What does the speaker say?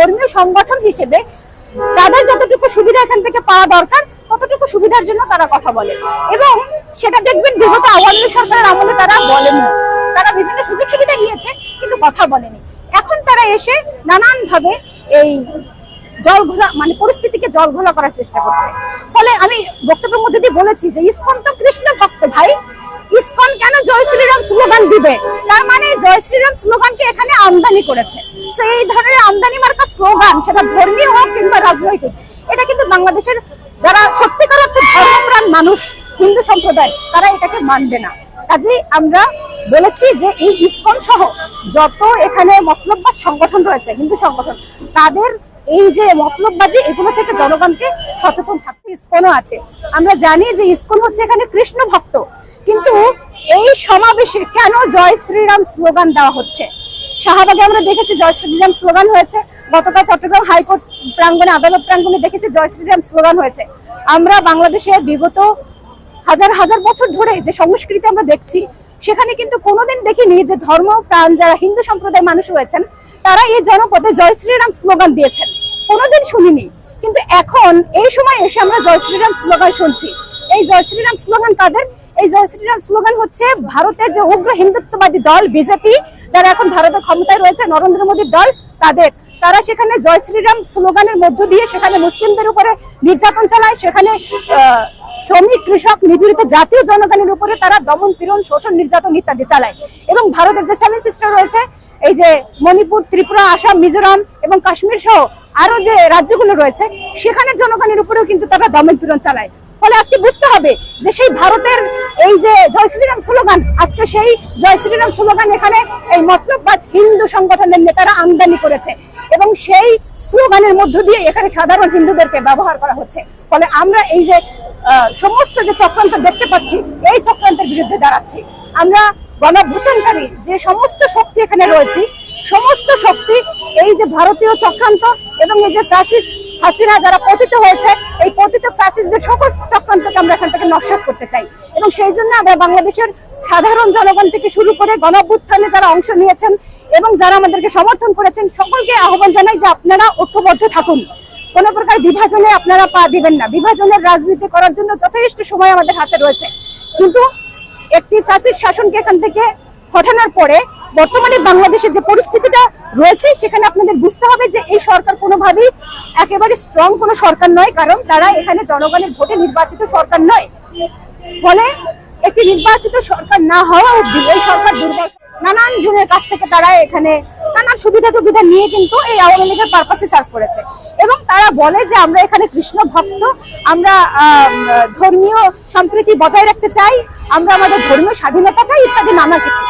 ধর্মীয় সংগঠন হিসেবে তাদের যতটুকু সুবিধা এখান থেকে পাওয়া দরকার, ততটুকু সুবিধার জন্য তারা কথা বলে। এবং সেটা দেখবেন বিগত আওয়ামী সরকারের আমলে তারা বলেনি তারা বিভিন্ন সুযোগ সুবিধা নিয়েছে কিন্তু কথা বলেনি। এখন তারা এসে নানান ভাবে এই জল ঘোলা মানে পরিস্থিতিকে জল ঘোলা করার চেষ্টা করছে। ফলে আমি বক্তব্যের মধ্যে দিয়ে বলেছি যে ইসকন তো কৃষ্ণ ভক্ত ভাই স্লোগান দিবে। তার মানে জয় শ্রীরাম স্লোগানকে এখানে আমদানি করেছে। তো এই ধরনের আমদানি মার্কা স্লোগান, সেটা ধর্মীয় হোক কিংবা রাজনৈতিক, এটা কিন্তু বাংলাদেশের যারা সত্যিকার অর্থে ধর্মপ্রাণ মানুষ, হিন্দু সম্প্রদায়, তারা এটাকে মানবে না। কাজেই আমরা বলেছি যে এই ইসকন সহ যত এখানে মতলববাদ সংগঠন রয়েছে, হিন্দু সংগঠন, তাদের এই যে মতলববাজি এগুলো থেকে জনগণকে সচেতন থাকতে ইসকনও আছে। আমরা জানি যে ইসকন হচ্ছে এখানে কৃষ্ণ ভক্ত এই সমাবেশে কেন জয় শ্রীরাম স্লোগান দেওয়া হচ্ছে? শাহবাগে আমরা দেখেছি জয় শ্রীরাম স্লোগান হয়েছে। গতকাল চট্টগ্রাম হাইকোর্ট প্রাঙ্গণে, আদালত প্রাঙ্গণে দেখেছি জয় শ্রীরাম স্লোগান হয়েছে। আমরা বাংলাদেশে বিগত হাজার হাজার বছর ধরে যে সংস্কৃতি আমরা দেখছি, সেখানে কিন্তু কোনোদিন দেখিনি যে ধর্ম, প্রাণ যারা হিন্দু সম্প্রদায়ের মানুষ রয়েছেন, তারা এই জনপদে জয় শ্রীরাম স্লোগান দিয়েছেন। কোনোদিন শুনিনি। কিন্তু এখন এই সময় এসে আমরা জয় শ্রীরাম স্লোগান শুনছি। এই জয় শ্রীরাম স্লোগান কাদের? এই জয় শ্রীরাম স্লোগান হচ্ছে, ভারতের যে উগ্র হিন্দুত্ববাদী দল, বিজেপি, যারা এখন ভারতের ক্ষমতায় রয়েছে, নরেন্দ্র মোদীর দল, তাদের। তারা সেখানে জয় শ্রীরাম স্লোগানের মধ্য দিয়ে সেখানে মুসলিমদের উপরে নির্যাতন চালায়, সেখানে শ্রমিক, কৃষক নিপীড়িত জাতীয় জনগণের উপরে তারা দমন, পীড়ন, শোষণ, নির্যাতন ইত্যাদি চালায়। এবং ভারতের যে সেভেন সিস্টার রয়েছে, এই যে মণিপুর, ত্রিপুরা, আসাম, মিজোরাম এবং কাশ্মীর সহ আরও যে রাজ্যগুলো রয়েছে, সেখানের জনগণের উপরেও কিন্তু তারা দমন, পীড়ন চালায়। ফলে আজকে বুঝতে হবে যে সেই ভারতের এই যে জয় শ্রীরাম স্লোগান, আজকে সেই জয় শ্রীরাম স্লোগান এখানে এই মতলববাজ হিন্দু সংগঠনের নেতারা আমদানি করেছে এবং সেই স্লোগানের মধ্য দিয়ে এখানে সাধারণ হিন্দুদেরকে ব্যবহার করা হচ্ছে। ফলে আমরা এই যে সমস্ত যে চক্রান্ত দেখতে পাচ্ছি, এই চক্রান্তের বিরুদ্ধে দাঁড়াচ্ছি। আমরা গণভূতনকারী যে সমস্ত শক্তি এখানে রয়েছে সমস্ত শক্তি এই যে ভারতীয় চক্রান্ত এবং এই যে ফ্যাসিস্ট হাসিনা যারা পতিত হয়েছে, এই পতিত ফ্যাসিস্টদের সকল চক্রান্তকে আমরা এখান থেকে নস্বাত করতে চাই। এবং সেই জন্য আমরা বাংলাদেশের সাধারণ জনগণ থেকে শুরু করে গণভ্যুত্থানে যারা অংশ নিয়েছেন এবং যারা আমাদেরকে সমর্থন করেছেন, সকলকে আহ্বান জানাই যে আপনারা ঐক্যবদ্ধ থাকুন। কোন প্রকার বিভাজনে আপনারা পা দিবেন না। বিভাজনের রাজনীতি করার জন্য যথেষ্ট সময় আমাদের হাতে রয়েছে। কিন্তু একটি ফ্যাসিস্ট শাসনকে এখান থেকে হটানোর পরে বর্তমানে বাংলাদেশের যে পরিস্থিতিটা রয়েছে, সেখানে আপনাদের বুঝতে হবে যে এই সরকার কোনোভাবেই একেবারে স্ট্রং কোনো সরকার নয়, কারণ তারা এখানে জনগণের ভোটে নির্বাচিত সরকার নয়। ফলে একটি নির্বাচিত সরকার না হওয়া অব্দি এই সরকার দুর্বল। নানান জনের কাছ থেকে তারা এখানে নানান সুবিধা টুবিধা নিয়ে কিন্তু এই আওয়ামী লীগের পারপাসে সার্ভ করেছে। এবং তারা বলে যে আমরা এখানে কৃষ্ণ ভক্ত, আমরা ধর্মীয় সম্প্রীতি বজায় রাখতে চাই, আমরা আমাদের ধর্মীয় স্বাধীনতা চাই, ইত্যাদি নানা কিছু।